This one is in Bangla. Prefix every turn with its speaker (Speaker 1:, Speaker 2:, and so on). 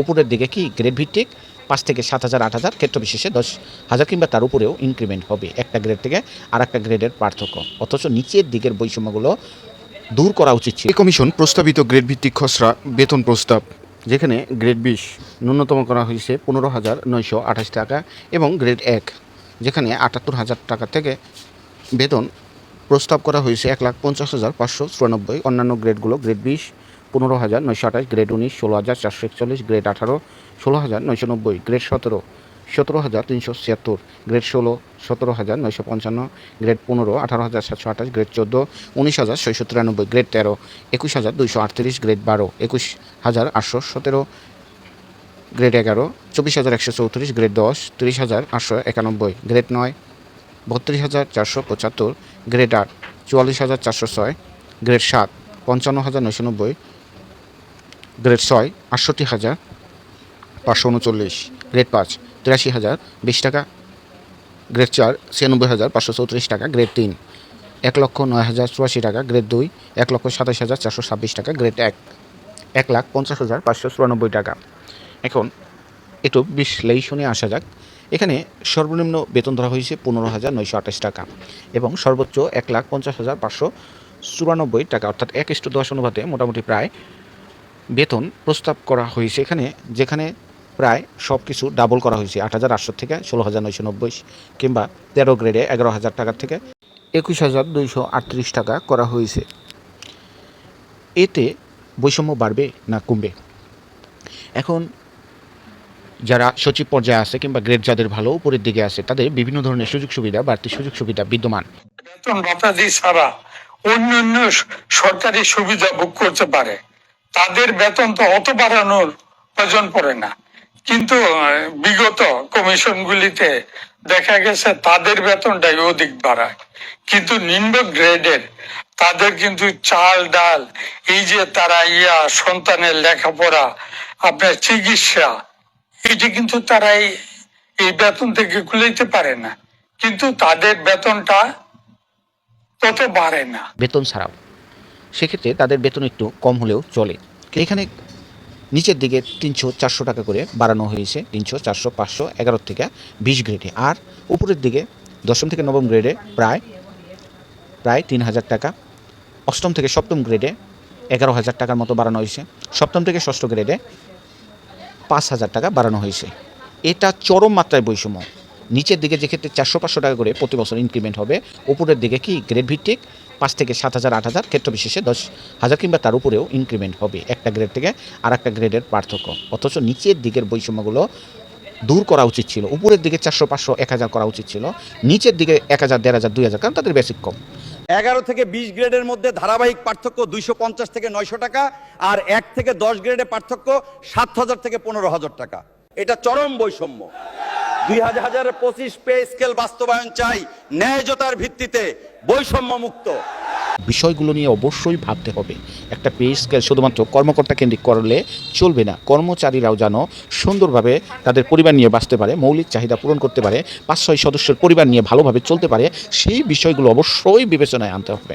Speaker 1: উপরের দিকে কি গ্রেড ভিত্তিক? পাঁচ থেকে সাত হাজার, আট হাজার ক্ষেত্র বিশেষে দশ হাজার কিংবা তার উপরেও ইনক্রিমেন্ট হবে। একটা গ্রেড থেকে আর একটা গ্রেডের পার্থক্য। অথচ নিচের দিকের বৈষম্যগুলো দূর করা উচিত ছিল।
Speaker 2: কমিশন প্রস্তাবিত গ্রেড ভিত্তিক খসড়া বেতন প্রস্তাব, যেখানে গ্রেড বিশ ন্যূনতম করা হয়েছে পনেরো হাজার নয়শো আঠাশ টাকা এবং গ্রেড এক, যেখানে আটাত্তর হাজার টাকা থেকে বেতন প্রস্তাব করা হয়েছে এক লাখ পঞ্চাশ হাজার পাঁচশো চুরানব্বই। অন্যান্য গ্রেডগুলো গ্রেড বিশ পনেরো হাজার নয়শো আঠাশ গ্রেড উনিশ, ষোলো হাজার চারশো একচল্লিশ গ্রেড আঠারো, ষোলো হাজার নয়শো নব্বই গ্রেড সতেরো সতেরো হাজার তিনশো ছিয়াত্তর গ্রেড ষোলো, সতেরো হাজার নয়শো পঞ্চান্ন গ্রেড পনেরো, আঠারো হাজার সাতশো আঠাশ গ্রেড চোদ্দ, উনিশ হাজার ছয়শো তিরানব্বই গ্রেড তেরো, একুশ হাজার দুইশো আটত্রিশ গ্রেড বারো, একুশ হাজার আটশো সতেরো গ্রেড এগারো, চব্বিশ হাজার একশো চৌত্রিশ গ্রেড দশ, তিরিশ হাজার আটশো একানব্বই গ্রেড নয়, বত্রিশ হাজার চারশো পঁচাত্তর গ্রেড আট, চুয়াল্লিশ হাজার চারশো ছয় গ্রেড সাত, পঞ্চান্ন হাজার নয়শো নব্বই গ্রেড ছয়, আটষট্টি হাজার পাঁচশো উনচল্লিশ। গ্রেড পাঁচ, তিরাশি হাজার, বিশ টাকা। গ্রেড চার, ছিয়ানব্বই হাজার পাঁচশো চৌত্রিশ টাকা। গ্রেড তিন, এক লক্ষ নয় হাজার চুরাশি টাকা। গ্রেড দুই, এক লক্ষ সাতাশ হাজার চারশো ছাব্বিশ টাকা। গ্রেড এক এক লাখ পঞ্চাশ হাজার পাঁচশো চুরানব্বই টাকা। এখন একটু বিশ্লেষণে আসা যাক। এখানে সর্বনিম্ন বেতন ধরা হয়েছে পনেরো হাজার নয়শো আঠাশ টাকা এবং সর্বোচ্চ এক লাখ পঞ্চাশ হাজার পাঁচশো চুরানব্বই টাকা। অর্থাৎ এক ইস্টু দশ অনুপাতে মোটামুটি প্রায় বেতন প্রস্তাব করা হয়েছে এখানে, যেখানে প্রায় সব কিছু ডাবল করা হয়েছে। আট হাজার আটশো থেকে ষোলো হাজার নয়শো নব্বই কিংবা তেরো গ্রেডে এগারো হাজার টাকা থেকে একুশ হাজার দুইশো আটত্রিশ টাকা করা হয়েছে। এতে বৈষম্য বাড়বে না কমবে? এখন যারা সচিব পর্যায়ে আছে কিংবা গ্রেড যাদের ভালো উপরের দিকে আছে, তাদের বিভিন্ন ধরনের সুযোগ সুবিধা, বাড়তি সুযোগ সুবিধা বিদ্যমান।
Speaker 3: বেতন ভাতাদি ছাড়া অন্যান্য সরকারি সুবিধা ভোগ করতে পারে। তাদের বেতন তো অত বাড়ানোর প্রয়োজন পড়ে না। কিন্তু বিগত কমিশনগুলিতে দেখা গেছে তাদের বেতনটাই অধিক বাড়ায়। কিন্তু নিম্ন গ্রেডের তাদের কিন্তু চাল, ডাল, এই যে তারা ইয়া সন্তানের লেখাপড়া, আপনার চিকিৎসা, এটি কিন্তু তারা এই- বেতন থেকে কুলাইতে পারে না। কিন্তু তাদের বেতনটা তত বাড়ে না।
Speaker 1: বেতন ছাড়াও। সেক্ষেত্রে তাদের বেতন একটু কম হলেও চলে। এখানে নিচের দিকে তিনশো চারশো টাকা করে বাড়ানো হয়েছে, তিনশো চারশো পাঁচশো এগারো থেকে বিশ গ্রেডে আর উপরের দিকে দশম থেকে নবম গ্রেডে প্রায় প্রায় তিন হাজার টাকা। অষ্টম থেকে সপ্তম গ্রেডে এগারো হাজার টাকার মতো বাড়ানো হয়েছে। সপ্তম থেকে ষষ্ঠ গ্রেডে পাঁচ হাজার টাকা বাড়ানো হয়েছে। এটা চরম মাত্রায় বৈষম্য। নিচের দিকে যেক্ষেত্রে চারশো পাঁচশো টাকা করে প্রতি বছর ইনক্রিমেন্ট হবে, উপরের দিকে কি গ্রেড ভিত্তিক? পাঁচ থেকে সাত হাজার, আট হাজার, ক্ষেত্র বিশেষে দশ হাজার কিংবা তার উপরেও ইনক্রিমেন্ট হবে একটা গ্রেড থেকে আর একটা গ্রেডের পার্থক্য। অথচ নিচের দিকের বৈষম্যগুলো দূর করা উচিত ছিল। উপরের দিকে চারশো, পাঁচশো, এক হাজার করা উচিত ছিল। নিচের দিকে এক হাজার, দেড় হাজার, দুই হাজার, কারণ তাদের বেসিক কম।
Speaker 4: এগারো থেকে বিশ গ্রেডের মধ্যে ধারাবাহিক পার্থক্য দুইশো পঞ্চাশ থেকে নয়শো টাকা আর এক থেকে দশ গ্রেডের পার্থক্য সাত হাজার থেকে পনেরো হাজার টাকা। এটা চরম বৈষম্য। দুই হাজার পঁচিশ পে স্কেল বাস্তবায়ন চাই ন্যায্যতার ভিত্তিতে বৈষম্য মুক্ত
Speaker 1: বিষয়গুলো নিয়ে অবশ্যই ভাবতে হবে। একটা পে স্কেল শুধুমাত্র কর্মকর্তা কেন্দ্রিক করলে চলবে না। কর্মচারীরাও যেন সুন্দরভাবে তাদের পরিবার নিয়ে বাঁচতে পারে, মৌলিক চাহিদা পূরণ করতে পারে, পাঁচ ছয় সদস্যের পরিবার নিয়ে ভালোভাবে চলতে পারে, সেই বিষয়গুলো অবশ্যই বিবেচনায় আনতে হবে।